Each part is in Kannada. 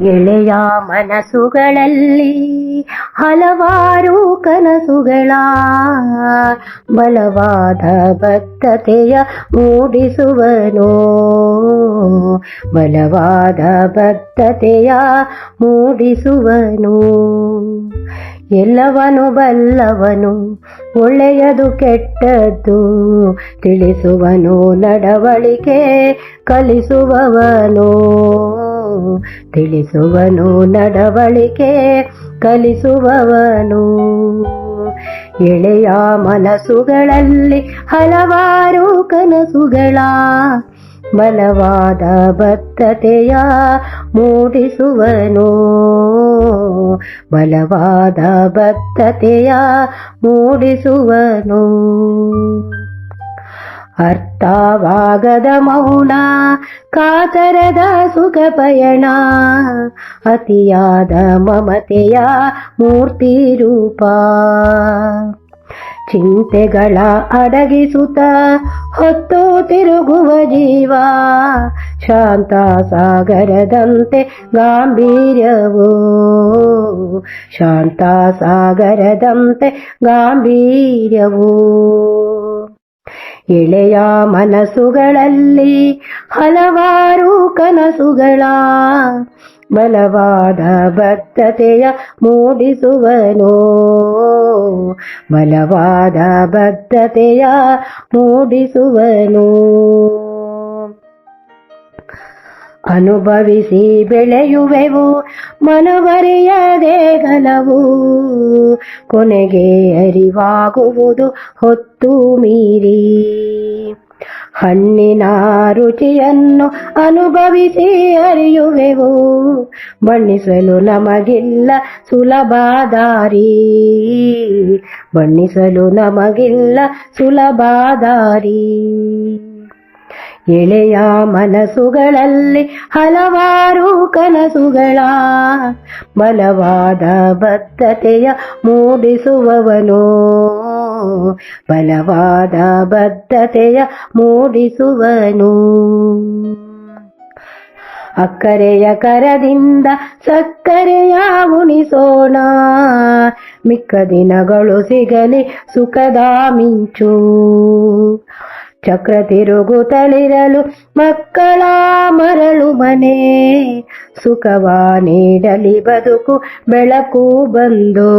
ಎಳೆಯ ಮನಸ್ಸುಗಳಲ್ಲಿ ಹಲವಾರು ಕನಸುಗಳ ಬಲವಾದ ಬದ್ಧತೆಯ ಮೂಡಿಸುವನು. ಬಲವಾದ ಬದ್ಧತೆಯ ಮೂಡಿಸುವನು. ಎಲ್ಲವನು ಬಲ್ಲವನು, ಒಳ್ಳೆಯದು ಕೆಟ್ಟದ್ದು ತಿಳಿಸುವನು, ನಡವಳಿಕೆ ಕಲಿಸುವವನು. ತಿಳಿಸುವನು ನಡವಳಿಕೆ ಕಲಿಸುವವನು. ಎಳೆಯ ಮನಸ್ಸುಗಳಲ್ಲಿ ಹಲವಾರು ಕನಸುಗಳ ಬಲವಾದ ಬದ್ಧತೆಯ ಮೂಡಿಸುವನು. ಬಲವಾದ ಬದ್ಧತೆಯ ಮೂಡಿಸುವನು. ಅರ್ಥವಾಗದ ಮೌನ, ಕಾತರದ ಸುಖ ಪಯಣ ಅತಿಯಾದ ಮಮತೆಯ ಮೂರ್ತಿ ರೂಪ. ಚಿಂತೆಗಳ ಅಡಗಿಸುತ್ತ ಹೊತ್ತು ತಿರುಗುವ ಜೀವ ಶಾಂತ ಸಾಗರದಂತೆ ಗಾಂಭೀರ್ಯವು. ಶಾಂತ ಸಾಗರದಂತೆ ಗಾಂಭೀರ್ಯವು. ಎಳೆಯ ಮನಸ್ಸುಗಳಲ್ಲಿ ಹಲವಾರು ಕನಸುಗಳ ಬಲವಾದ ಬದ್ಧತೆಯ ಮೂಡಿಸುವನು. ಬಲವಾದ ಬದ್ಧತೆಯ ಮೂಡಿಸುವನು. ಅನುಭವಿಸಿ ಬೆಳೆಯುವೆವು, ಮನವರಿಯದೆ ಗಲವು ಕೊನೆಗೆ ಅರಿವಾಗುವುದು ಹೊತ್ತು ಮೀರಿ. ಹಣ್ಣಿನ ರುಚಿಯನ್ನು ಅನುಭವಿಸಿ ಅರಿಯುವೆವು, ಬಣ್ಣಿಸಲು ನಮಗಿಲ್ಲ ಸುಲಭ ದಾರಿ. ಬಣ್ಣಿಸಲು ನಮಗಿಲ್ಲ ಸುಲಭ ದಾರಿ. ಎಳೆಯ ಮನಸ್ಸುಗಳಲ್ಲಿ ಹಲವಾರು ಕನಸುಗಳ, ಬಲವಾದ ಬದ್ಧತೆಯ ಮೂಡಿಸುವವನು. ಬಲವಾದ ಬದ್ಧತೆಯ ಮೂಡಿಸುವನು. ಅಕ್ಕರೆಯ ಕರದಿಂದ ಸಕ್ಕರೆಯ ಉಣಿಸೋಣ. ಮಿಕ್ಕ ದಿನಗಳು ಸಿಗಲಿ ಸುಖದ ಮಿಂಚು. ಚಕ್ರ ತಿರುಗುತ್ತಲಿರಲು ಮಕ್ಕಳ ಮರಳು ಮನೆ. ಸುಖವ ನೀಡಲಿ ಬದುಕು ಬೆಳಕು ಬಂದು.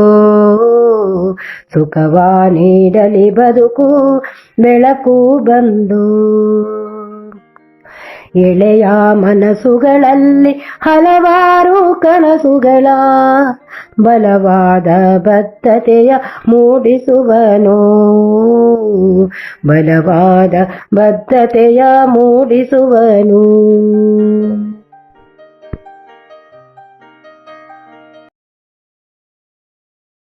ಸುಖವ ನೀಡಲಿ ಬದುಕು ಬೆಳಕು ಬಂದು. ಎಳೆಯ ಮನಸ್ಸುಗಳಲ್ಲಿ ಹಲವಾರು ಕನಸುಗಳ ಬಲವಾದ ಬದ್ಧತೆಯ ಮೂಡಿಸುವನು. ಬಲವಾದ ಬದ್ಧತೆಯ ಮೂಡಿಸುವನು.